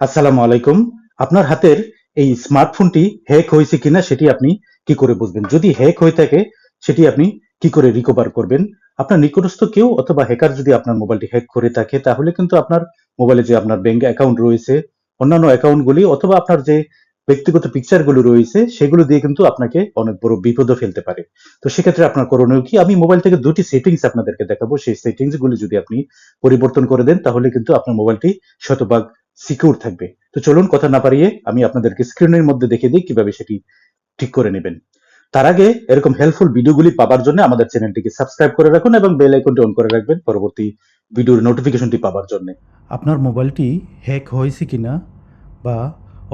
আসসালামু আলাইকুম। আপনার হাতের এই স্মার্টফোনটি হ্যাক হয়েছে কিনা সেটি আপনি কি করে বুঝবেন? যদি হ্যাক হয়ে থাকে, সেটি আপনি কি করে রিকভার করবেন? আপনার নিকটস্থ কেউ অথবা হ্যাকার যদি আপনার মোবাইলটি হ্যাক করে থাকে, তাহলে কিন্তু আপনার মোবাইলে যে আপনার ব্যাংক অ্যাকাউন্ট রয়েছে, অন্যান্য অ্যাকাউন্টগুলি অথবা আপনার যে ব্যক্তিগত পিকচারগুলো রয়েছে, সেগুলো দিয়ে কিন্তু আপনাকে অনেক বড় বিপদও ফেলতে পারে। তো সেক্ষেত্রে আপনার করণীয় কি? আমি মোবাইল থেকে দুটি সেটিংস আপনাদেরকে দেখাবো। সেই সেটিংস গুলি যদি আপনি পরিবর্তন করে দেন, তাহলে কিন্তু আপনার মোবাইলটি শতভাগ সিকিউর থাকবে। তো চলুন কথা না পারিয়ে আমি আপনাদেরকে স্ক্রিনের মধ্যে দেখে দিই কীভাবে সেটি ঠিক করে নেবেন। তার আগে এরকম হেল্পফুল ভিডিওগুলি পাবার জন্য আমাদের চ্যানেলটিকে সাবস্ক্রাইব করে রাখুন এবং বেল আইকনটি অন করে রাখবেন পরবর্তী ভিডিওর নোটিফিকেশনটি পাবার জন্য। আপনার মোবাইলটি হ্যাক হয়েছে কিনা বা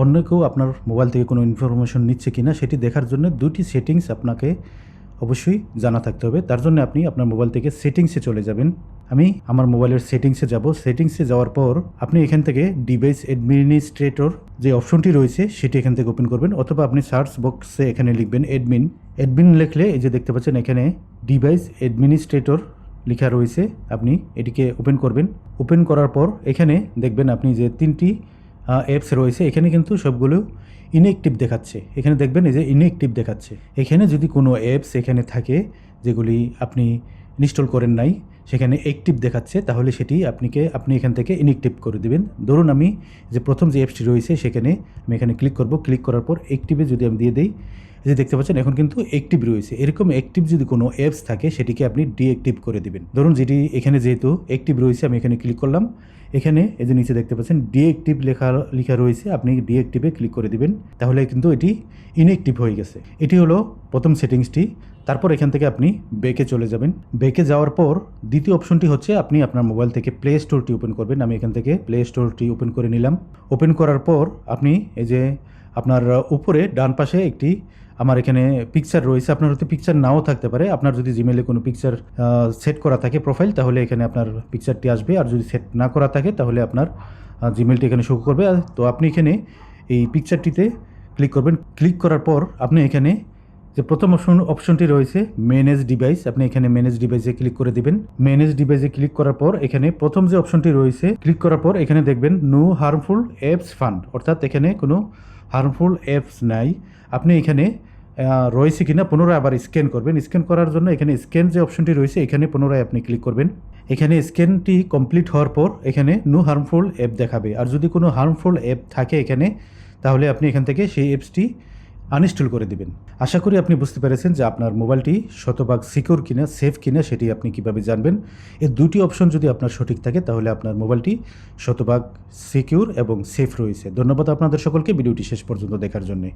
অন্য কেউ আপনার মোবাইল থেকে কোনো ইনফরমেশন নিচ্ছে কিনা সেটি দেখার জন্য দুটি সেটিংস আপনাকে অবশ্যই জানা থাকতে হবে। তার জন্য আপনি আপনার মোবাইল থেকে সেটিংসে চলে যাবেন। আমি আমার মোবাইলের সেটিংসে যাব। সেটিংসে যাওয়ার পর আপনি এখান থেকে ডিভাইস অ্যাডমিনিস্ট্রেটর যে অপশনটি রয়েছে, সেটি এখান থেকে ওপেন করবেন। অথবা আপনি সার্চ বক্সে এখানে লিখবেন অ্যাডমিন অ্যাডমিন লিখলে এই যে দেখতে পাচ্ছেন এখানে ডিভাইস অ্যাডমিনিস্ট্রেটর লেখা রয়েছে। আপনি এটিকে ওপেন করবেন। ওপেন করার পর এখানে দেখবেন আপনি যে তিনটি অ্যাপস রয়েছে, এখানে কিন্তু সবগুলো ইনএক্টিভ দেখাচ্ছে। এখানে দেখবেন এই যে ইনএক্টিভ দেখাচ্ছে। এখানে যদি কোনো অ্যাপস এখানে থাকে যেগুলি আপনি ইনস্টল করেন নাই সেখানে অ্যাক্টিভ দেখাচ্ছে, তাহলে সেটি আপনিকে, আপনি এখান থেকে ইনএক্টিভ করে দিবেন। ধরুন আমি যে প্রথম যে অ্যাপসটি রয়েছে, সেখানে আমি এখানে ক্লিক করব। ক্লিক করার পর অ্যাক্টিভে যদি আমি দিয়ে দিই যে দেখতে পাচ্ছেন, এখন কিন্তু অ্যাক্টিভ রয়েছে। এরকম অ্যাক্টিভ যদি কোনো অ্যাপস থাকে, সেটিকে আপনি ডিঅ্যাক্টিভ করে দিবেন। ধরুন যেটি এখানে যেহেতু অ্যাক্টিভ রয়েছে, আমি এখানে ক্লিক করলাম। এখানে এই যে নিচে দেখতে পাচ্ছেন ডিঅ্যাক্টিভ লেখা লেখা রয়েছে, আপনি ডিঅ্যাক্টিভে ক্লিক করে দিবেন। তাহলে কিন্তু এটি ইনঅ্যাক্টিভ হয়ে গেছে। এটি হলো প্রথম সেটিংসটি তারপর এখান থেকে আপনি বেকে চলে যাবেন। বেকে যাওয়ার পর দ্বিতীয় অপশনটি হচ্ছে আপনি আপনার মোবাইল থেকে প্লে স্টোরটি ওপেন করবেন। আমি এখান থেকে প্লে স্টোরটি ওপেন করে নিলাম। ওপেন করার পর আপনি এই যে আপনার উপরে ডান পাশে একটি আমার এখানে পিকচার রয়েছে। আপনার হয়তো পিকচার নাও থাকতে পারে। আপনার যদি জিমেলে কোনো পিকচার সেট করা থাকে প্রোফাইল তাহলে এখানে আপনার পিকচারটি আসবে। আর যদি সেট না করা থাকে, তাহলে আপনার জিমেলটি এখানে শো করবে। তো আপনি এখানে এই পিকচারটিতে ক্লিক করবেন। ক্লিক করার পর আপনি এখানে যে প্রথম অপশন অপশনটি রয়েছে ম্যানেজ ডিভাইস আপনি এখানে ম্যানেজ ডিভাইসে ক্লিক করে দিবেন। ম্যানেজ ডিভাইসে ক্লিক করার পর এখানে প্রথম যে অপশনটি রয়েছে ক্লিক করার পর এখানে দেখবেন নো হার্মফুল অ্যাপস ফান্ড অর্থাৎ এখানে কোনো হার্মফুল অ্যাপস নাই। আপনি এখানে রয়েছে কিনা পুনরায় আবার স্ক্যান করবেন। স্ক্যান করার জন্য এখানে স্ক্যান যে অপশনটি রয়েছে, এখানে পুনরায় আপনি ক্লিক করবেন। এখানে স্ক্যানটি কমপ্লিট হওয়ার পর এখানে নো হার্মফুল অ্যাপ দেখাবে। আর যদি কোনো হার্মফুল অ্যাপ থাকে এখানে, তাহলে আপনি এখান থেকে সেই অ্যাপসটি আনইনস্টল করে দিবেন। আশা করি আপনি বুঝতে পেরেছেন যে আপনার মোবাইলটি শতভাগ সিকিউর কিনা, সেফ কিনা সেটি আপনি কীভাবে জানবেন। এই দুটি অপশন যদি আপনার সঠিক থাকে, তাহলে আপনার মোবাইলটি শতভাগ সিকিউর এবং সেফ রয়েছে। ধন্যবাদ আপনাদের সকলকে, ভিডিওটি শেষ পর্যন্ত দেখার জন্য।